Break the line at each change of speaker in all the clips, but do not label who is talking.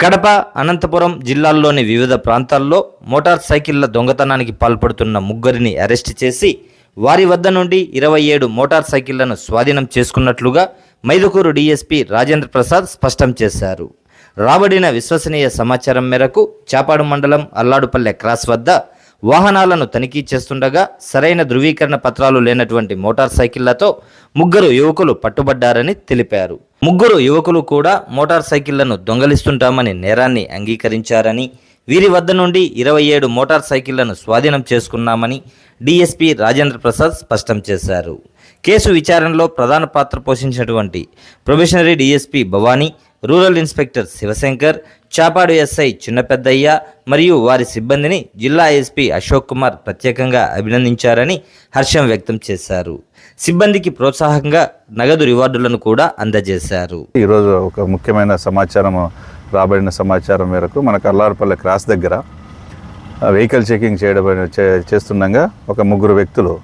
కడప అనంతపురం జిల్లాల్లోని వివిధ ప్రాంతాల్లో మోటార్ సైకిళ్ళ దొంగతనానికి పాల్పడుతున్న ముగ్గురిని అరెస్ట్ చేసి వారి వద్ద నుండి ఇరవై ఏడు మోటార్ సైకిళ్ళను స్వాధీనం చేసుకున్నట్లుగా మైదుకూరు డీఎస్పీ రాజేంద్ర ప్రసాద్ స్పష్టం చేశారు. రాబడిన విశ్వసనీయ సమాచారం మేరకు చాపాడు మండలం అల్లాడుపల్లె క్రాస్ వద్ద వాహనాలను తనిఖీ చేస్తుండగా సరైన ధృవీకరణ పత్రాలు లేనటువంటి మోటార్ సైకిళ్ళతో ముగ్గురు యువకులు పట్టుబడ్డారని తెలిపారు. ముగ్గురు యువకులు కూడా మోటార్ సైకిళ్ళను దొంగలిస్తుంటామని నేరాన్ని అంగీకరించారని వీరి వద్ద నుండి ఇరవై ఏడు మోటార్ సైకిళ్ళను స్వాధీనం చేసుకున్నామని డీఎస్పీ రాజేంద్ర ప్రసాద్ స్పష్టం చేశారు. కేసు విచారణలో ప్రధాన పాత్ర పోషించినటువంటి probationary DSP Bhavani rural inspector Shivashankar Chapadu SI Chinnapeddaiah మరియు వారి సిబ్బందిని జిల్లా ఎస్పీ అశోక్ కుమార్ ప్రత్యేకంగా అభినందించారని హర్షం వ్యక్తం చేశారు. సిబ్బందికి ప్రోత్సాహంగా నగదు రివార్డులను కూడా అందజేశారు.
ఈరోజు ఒక ముఖ్యమైన సమాచారం రాబడిన సమాచారం మేరకు మన అల్లారపల్లె క్రాస్ దగ్గర వెహికల్ చెకింగ్ చేయడం చే- చేస్తుండగా ఒక ముగ్గురు వ్యక్తులు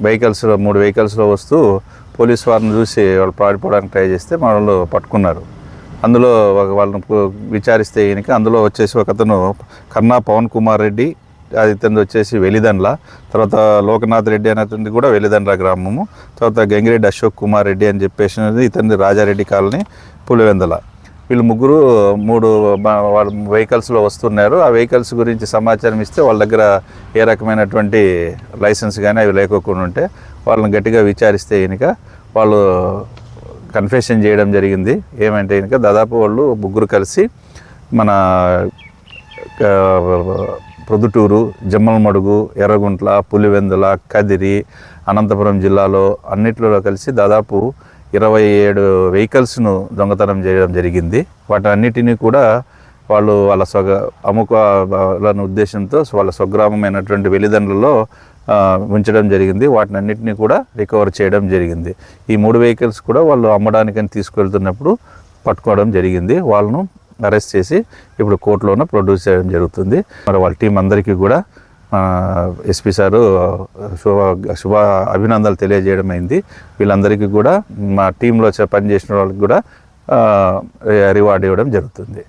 వెహికల్స్లో మూడు వెహికల్స్లో వస్తూ పోలీస్ వారిని చూసి వాళ్ళు పాడిపోవడానికి ట్రై చేస్తే మన వాళ్ళు పట్టుకున్నారు. అందులో వాళ్ళని విచారిస్తే ఈయనక అందులో వచ్చేసి ఒక అతను కన్నా పవన్ కుమార్ రెడ్డి అది ఇతను వచ్చేసి వెలిదండ్ల తర్వాత లోకనాథ్ రెడ్డి అనేటువంటి కూడా వెలిదండ్ల గ్రామము తర్వాత గంగిరెడ్డి అశోక్ కుమార్ రెడ్డి అని చెప్పేసి ఇతని రాజారెడ్డి కాలనీ పులివెందల. వీళ్ళు ముగ్గురు మూడు వాళ్ళ వెహికల్స్లో వస్తున్నారు. ఆ వెహికల్స్ గురించి సమాచారం ఇస్తే వాళ్ళ దగ్గర ఏ రకమైనటువంటి లైసెన్స్ కానీ అవి లేకోకుండా ఉంటే వాళ్ళని గట్టిగా విచారిస్తే కనుక వాళ్ళు కన్ఫెషన్ చేయడం జరిగింది. ఏమంటే కనుక దాదాపు వాళ్ళు ముగ్గురు కలిసి మన ప్రొద్దుటూరు జమ్మలమడుగు ఎర్రగుంట్ల పులివెందుల కదిరి అనంతపురం జిల్లాలో అన్నిట్లో కలిసి దాదాపు ఇరవై ఏడు వెహికల్స్ను దొంగతనం చేయడం జరిగింది. వాటన్నిటినీ కూడా వాళ్ళు వాళ్ళ స్వగ అమ్ముకోవాలనే ఉద్దేశంతో వాళ్ళ స్వగ్రామమైనటువంటి వెలిదండ్రులలో ఉంచడం జరిగింది. వాటిని అన్నింటినీ కూడా రికవర్ చేయడం జరిగింది. ఈ మూడు వెహికల్స్ కూడా వాళ్ళు అమ్మడానికని తీసుకెళ్తున్నప్పుడు పట్టుకోవడం జరిగింది. వాళ్ళను అరెస్ట్ చేసి ఇప్పుడు కోర్టులోనే ప్రొడ్యూస్ చేయడం జరుగుతుంది. మరి వాళ్ళ టీం అందరికీ కూడా ఎస్పీ సారు శుభ శుభ అభినందనలు తెలియజేయడం అయింది. వీళ్ళందరికీ కూడా మా టీంలో పనిచేసిన వాళ్ళకి కూడా రివార్డ్ ఇవ్వడం జరుగుతుంది.